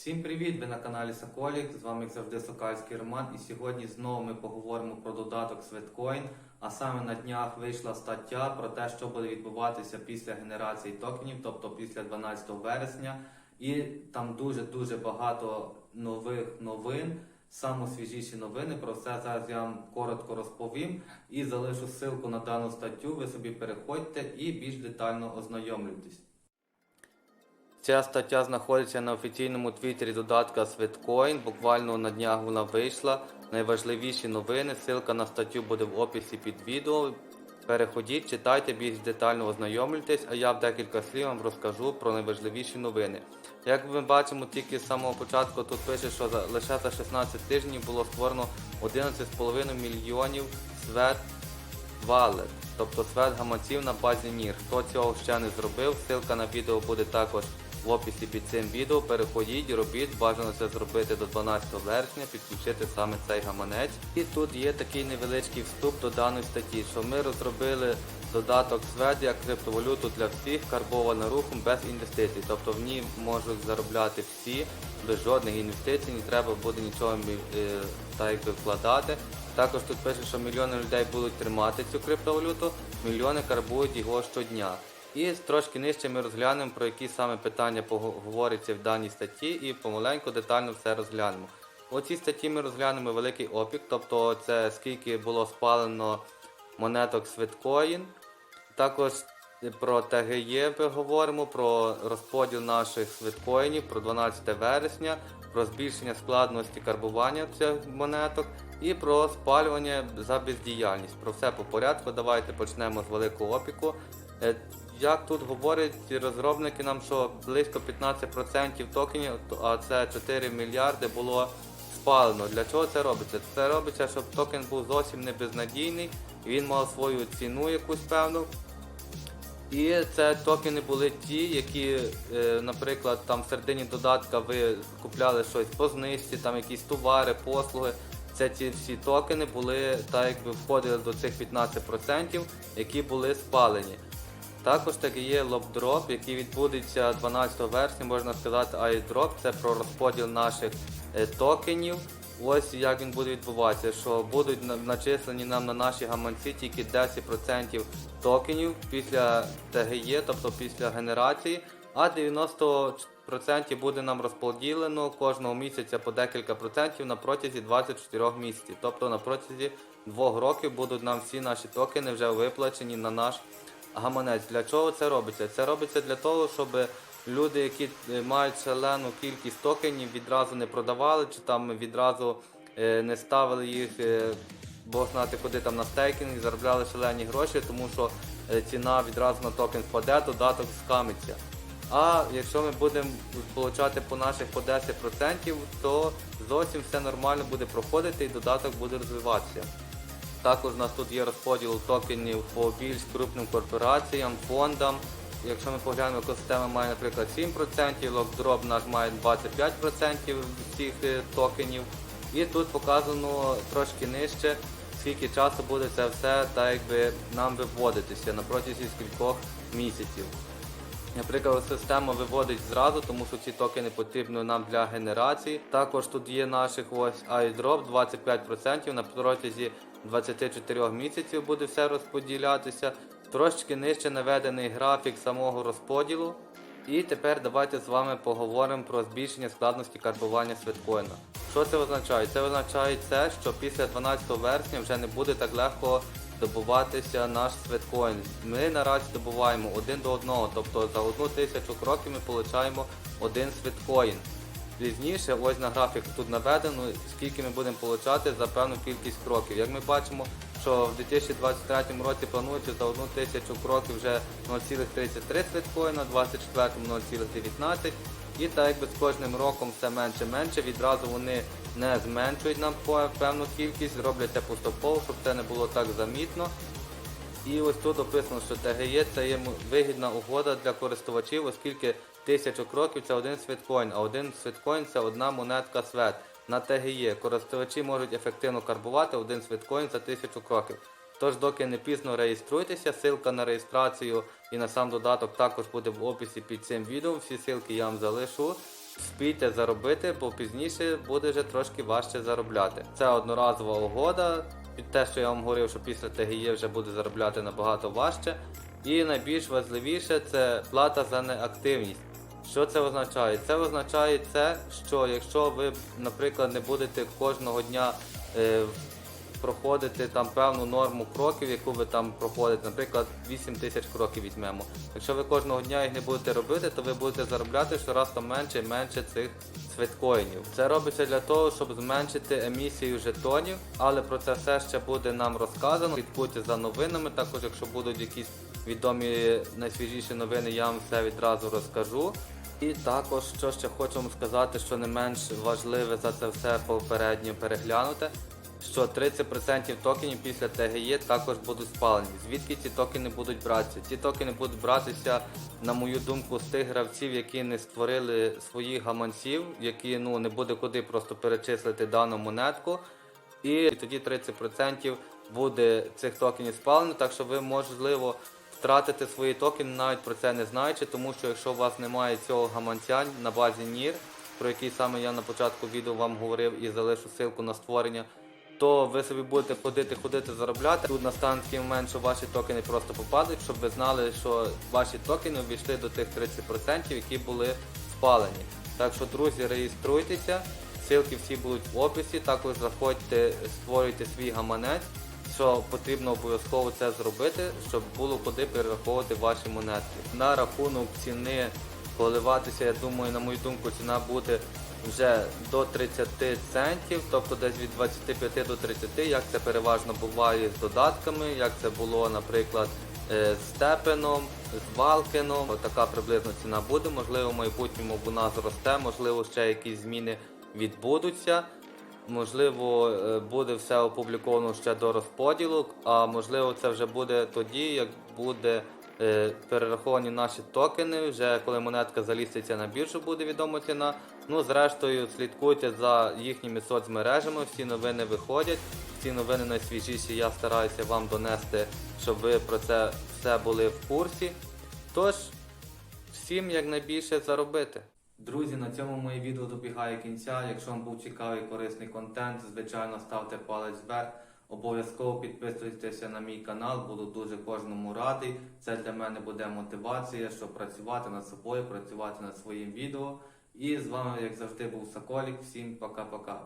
Всім привіт! Ви на каналі Соколік. З вами як завжди Сокальський Роман. І сьогодні знову ми поговоримо про додаток Sweatcoin. А саме на днях вийшла стаття про те, що буде відбуватися після генерації токенів, тобто після 12 вересня. І там дуже дуже багато нових новин. Самосвіжіші новини. Про все зараз я вам коротко розповім і залишу ссылку на дану статтю. Ви собі переходьте і більш детально ознайомлюйтесь. Ця стаття знаходиться на офіційному твіттері додатка Sweatcoin. Буквально на днях вона вийшла. Найважливіші новини. Ссылка на статтю буде в описі під відео. Переходіть, читайте, більш детально ознайомлюйтесь, а я в декілька слів вам розкажу про найважливіші новини. Як ми бачимо, тільки з самого початку тут пише, що за, лише за 16 тижнів було створено 11,5 мільйонів свет Wallet, тобто свет гаманців на базі NIR. Хто цього ще не зробив, ссылка на відео буде також в описі під цим відео. Переходіть, робіть, бажано це зробити до 12 вересня, підключити саме цей гаманець. І тут є такий невеличкий вступ до даної статті, що ми розробили додаток свет як криптовалюту для всіх, карбована рухом без інвестицій. Тобто в ній можуть заробляти всі без жодних інвестицій, не треба буде нічого е, так вкладати. Також тут пише, що мільйони людей будуть тримати цю криптовалюту, мільйони карбують його щодня. І трошки нижче ми розглянемо, про які саме питання говориться в даній статті, і помаленьку детально все розглянемо. У цій статті ми розглянемо великий опік, тобто це скільки було спалено монеток Sweatcoin. Також про ТГЄ ми говоримо, про розподіл наших свиткоїнів, про 12 вересня, про збільшення складності карбування цих монеток і про спалювання за бездіяльність. Про все по порядку. Давайте почнемо з великого опіку. Як тут говорять розробники нам, що близько 15% токенів, а це 4 мільярди, було спалено. Для чого це робиться? Це робиться, щоб токен був зовсім не безнадійний, він мав свою ціну якусь певну. І це токени були ті, які, е, наприклад, там в середині додатка ви купляли щось по знижці, там якісь товари, послуги. Це ці всі токени були так якби входили до цих 15%, які були спалені. Також таки є лобдроп, який відбудеться 12 вересня, можна сказати, айдроп, це про розподіл наших е, токенів. Ось як він буде відбуватися, що будуть начислені нам на наші гаманці тільки 10% токенів після ТГЄ, тобто після генерації, а 90% буде нам розподілено кожного місяця по декілька процентів на протязі 24 місяців. Тобто на протязі 2 років будуть нам всі наші токени вже виплачені на наш гаманець. Для чого це робиться? Це робиться для того, щоб люди, які е, мають шалену кількість токенів, відразу не продавали, чи там відразу е, не ставили їх, е, бо знати куди там на стейкінг, заробляли шалені гроші, тому що ціна відразу на токен впаде, додаток скамиться. А якщо ми будемо отримати по наших по 10%, то зовсім все нормально буде проходити і додаток буде розвиватися. Також у нас тут є розподіл токенів по більш крупним корпораціям, фондам. Якщо ми поглянемо, екосистема має, наприклад, 7%, локдроп наш має 25% всіх е, токенів. І тут показано трошки нижче, скільки часу буде це все так якби нам виводитися на протязі скількох місяців. Наприклад, система виводить зразу, тому що ці токени потрібні нам для генерації. Також тут є наших ось iDrop 25% на протязі 24 місяців буде все розподілятися. Трошки нижче наведений графік самого розподілу. І тепер давайте з вами поговоримо про збільшення складності карбування свиткоїна. Що це означає? Це означає це, що після 12 вересня вже не буде так легко добуватися наш свиткоін. Ми наразі добуваємо один до одного, тобто за одну тисячу кроків ми отримуємо один свиткоін. Пізніше, ось на графік тут наведено, скільки ми будемо отримати за певну кількість кроків. Як ми бачимо, що в 2023 році планується за одну тисячу кроків вже 0,33 свиткоїна, в 2024 0,19 і так якби з кожним роком все менше-менше, відразу вони не зменшують нам певну кількість, роблять це поступово, щоб це не було так замітно. І ось тут описано, що ТГЄ це є вигідна угода для користувачів, оскільки тисячу кроків це один світкоін, а один світкоін це одна монетка свет. На ТГЄ користувачі можуть ефективно карбувати один світкоін за тисячу кроків. Тож, доки не пізно реєструйтеся, ссылка на реєстрацію і на сам додаток також буде в описі під цим відео. Всі ссылки я вам залишу. спійте заробити, бо пізніше буде вже трошки важче заробляти. Це одноразова угода. Під те, що я вам говорив, що після ТГЄ вже буде заробляти набагато важче. І найбільш важливіше це плата за неактивність. Що це означає? Це означає це, що якщо ви, наприклад, не будете кожного дня е, проходити там певну норму кроків, яку ви там проходите, наприклад, 8 тисяч кроків візьмемо. Якщо ви кожного дня їх не будете робити, то ви будете заробляти щораз там менше і менше цих свиткоїнів. Це робиться для того, щоб зменшити емісію жетонів, але про це все ще буде нам розказано. Слідкуйте за новинами. Також, якщо будуть якісь відомі найсвіжіші новини, я вам все відразу розкажу. І також, що ще хочу вам сказати, що не менш важливе за це все попередньо переглянути, що 30% токенів після ТГЄ також будуть спалені. Звідки ці токени будуть братися? Ці токени будуть братися, на мою думку, з тих гравців, які не створили своїх гаманців, які ну не буде куди просто перечислити дану монетку. І тоді 30% буде цих токенів спалено, так що ви можливо втратите свої токени, навіть про це не знаючи, тому що якщо у вас немає цього гаманця на базі NIR, про який саме я на початку відео вам говорив і залишу ссылку на створення, то ви собі будете ходити, ходити, заробляти. Тут настане такий момент, що ваші токени просто попадуть, щоб ви знали, що ваші токени увійшли до тих 30%, які були спалені. Так що, друзі, реєструйтеся, ссылки всі будуть в описі. Також заходьте, створюйте свій гаманець. Що потрібно обов'язково це зробити, щоб було куди перераховувати ваші монетки. На рахунок ціни коливатися, я думаю, на мою думку, ціна буде вже до 30 центів, тобто десь від 25 до 30, як це переважно буває з додатками, як це було, наприклад, е, з Степеном, з Валкином. Така приблизно ціна буде. Можливо, в майбутньому вона зросте, можливо, ще якісь зміни відбудуться. Можливо, е, буде все опубліковано ще до розподілу, а можливо, це вже буде тоді, як буде е, перераховані наші токени. Вже коли монетка заліститься на біржу, буде відома ціна. Ну, зрештою, слідкуйте за їхніми соцмережами. Всі новини виходять. Ці новини найсвіжіші я стараюся вам донести, щоб ви про це все були в курсі. Тож, всім якнайбільше заробити. Друзі, на цьому моє відео добігає кінця. Якщо вам був цікавий корисний контент, звичайно ставте палець вверх. Обов'язково підписуйтеся на мій канал, буду дуже кожному радий. Це для мене буде мотивація, щоб працювати над собою, працювати над своїм відео. І з вами, як завжди, був Соколік. Всім пока-пока.